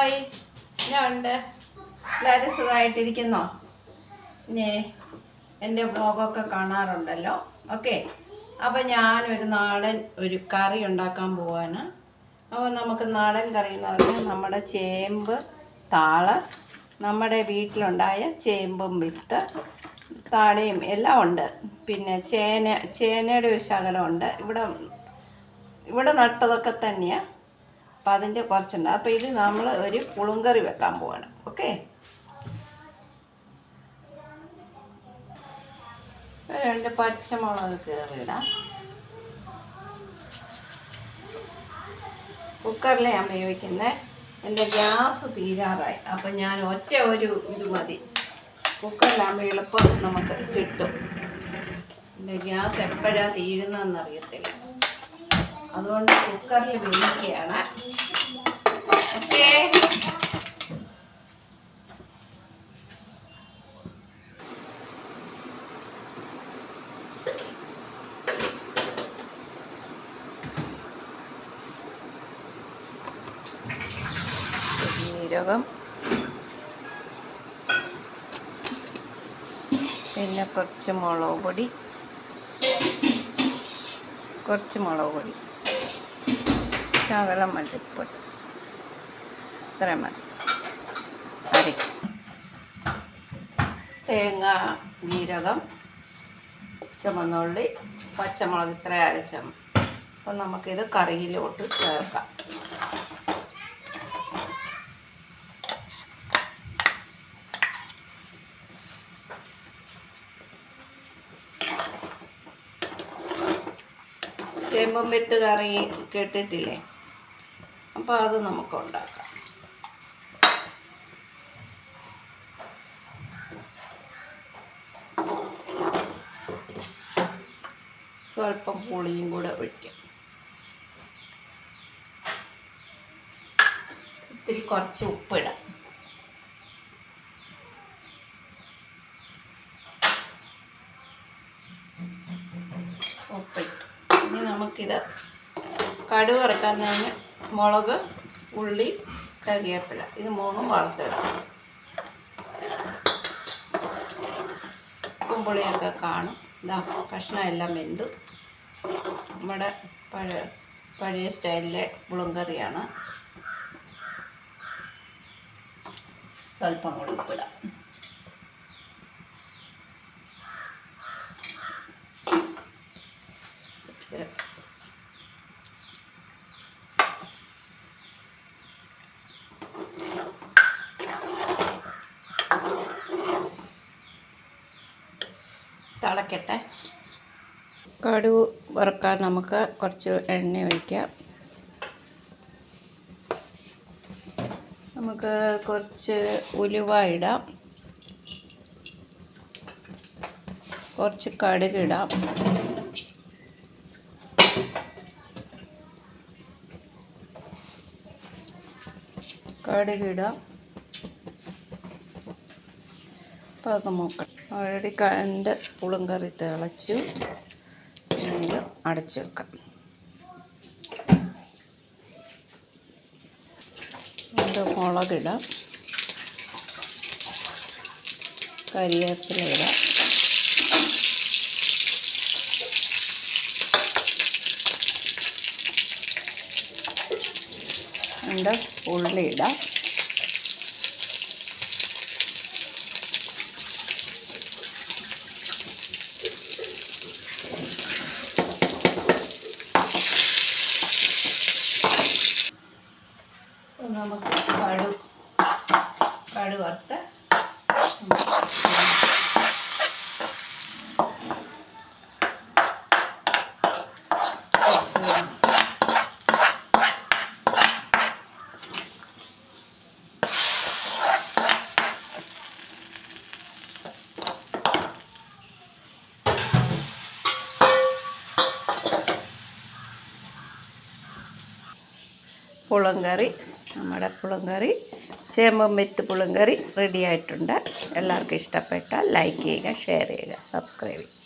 Hi ഞാൻ ഉണ്ട്? എല്ലാവരും സുഖമായിട്ടിരിക്കുന്നോ? ഇനി എന്റെ വ്ളോഗൊക്കെ കാണാറുണ്ടല്ലോ. ഓക്കെ. അപ്പോൾ ഞാനൊരു നാടൻ ഒരു കറി ഉണ്ടാക്കാൻ പോവാണ്. അപ്പോൾ നമുക്ക് നാടൻ കറി എന്ന് പറഞ്ഞാൽ നമ്മുടെ ചേമ്പ് താൾ നമ്മുടെ വീട്ടിലുണ്ടായ ചേമ്പും വിത്ത് താടയും എല്ലാം ഉണ്ട്. പിന്നെ ചേന ചേനയുടെ ഒരു ശകലമുണ്ട് ഇവിടെ ഇവിടെ നട്ടതൊക്കെ തന്നെയാണ് അപ്പം അതിന്റെ കുറച്ചുണ്ട്. അപ്പോൾ ഇത് നമ്മൾ ഒരു പുളുങ്കറി വെക്കാൻ പോവാണ്. ഓക്കെ? രണ്ട് പച്ചമുളക് കയറിയിടാം കുക്കറിലെ ഞാൻ വേവിക്കുന്നത് എന്റെ ഗ്യാസ് തീരാറായി. അപ്പം ഞാൻ ഒറ്റ ഒരു ഇത് മതി. കുക്കറിലാകുമ്പോൾ എളുപ്പം നമുക്ക് കിട്ടും. എന്റെ ഗ്യാസ് എപ്പോഴാണ് തീരുന്നതെന്ന് അറിയത്തില്ല. അതുകൊണ്ട് കുക്കറിൽ വേവിക്കുകയാണ്. ജീരകം. പിന്നെ കുറച്ച് മുളക് പൊടി. കുറച്ച് മുളക് പൊടി. ശകലം മല്ലിപ്പൊടി. ഇത്രയും മതി. അരയ്ക്കും തേങ്ങ ജീരകം ചുമന്നുള്ളി പച്ചമുളക് ഇത്ര അരച്ച അപ്പം നമുക്കിത് കറിയിലോട്ട് ചേർക്കാം. ചേമ്പും വിത്ത് കറി കേട്ടിട്ടില്ലേ? അപ്പോൾ അത് നമുക്ക് ഉണ്ടാക്കാം. സ്വല്പം പുളിയും കൂടെ ഒഴിക്കാം. ഇത്തിരി കുറച്ച് ഉപ്പിടാം. ഉപ്പിട്ടു. ഇനി നമുക്കിത് കടുക് ഇറക്കാൻ ഞാൻ മുളക് ഉള്ളി കറിവേപ്പില. ഇത് മൂന്നും വളർത്തിടാം കുമ്പുളിയൊക്കെ കാണും. ഇതാ കഷ്ണം എല്ലാം വെന്തു. നമ്മുടെ പഴയ പഴയ സ്റ്റൈലിലെ പുളുങ്കറിയാണ് സ്വല്പം കൂടി ഉപ്പിടാം. തിളക്കട്ടെ. കടുക് വറുക്കാൻ നമുക്ക് കുറച്ച് എണ്ണ ഒഴിക്കാം. നമുക്ക് കുറച്ച് ഉലുവ ഇടാം. കുറച്ച് കടുക് ഇടാം. കടുക് ഇടാം. അപ്പോൾ അത് നോക്കണം ഓൾറെഡി കണ്ട് പുളുങ്കറി തിളച്ചു. ഇത് അടച്ചു വെക്കാം. മുളകിടാം കരിയേപ്പില ഇടാം. ഉണ്ട് അപ്പോൾ നമുക്ക് കടു വറുത്ത് പുളങ്കറി. നമ്മുടെ പുളിങ്കറി ചേമ്പും വിത്ത് പുളിങ്കറി റെഡി ആയിട്ടുണ്ട്. എല്ലാവർക്കും ഇഷ്ടപ്പെട്ടാൽ ലൈക്ക് ചെയ്യുക ഷെയർ ചെയ്യുക സബ്സ്ക്രൈബ് ചെയ്യുക.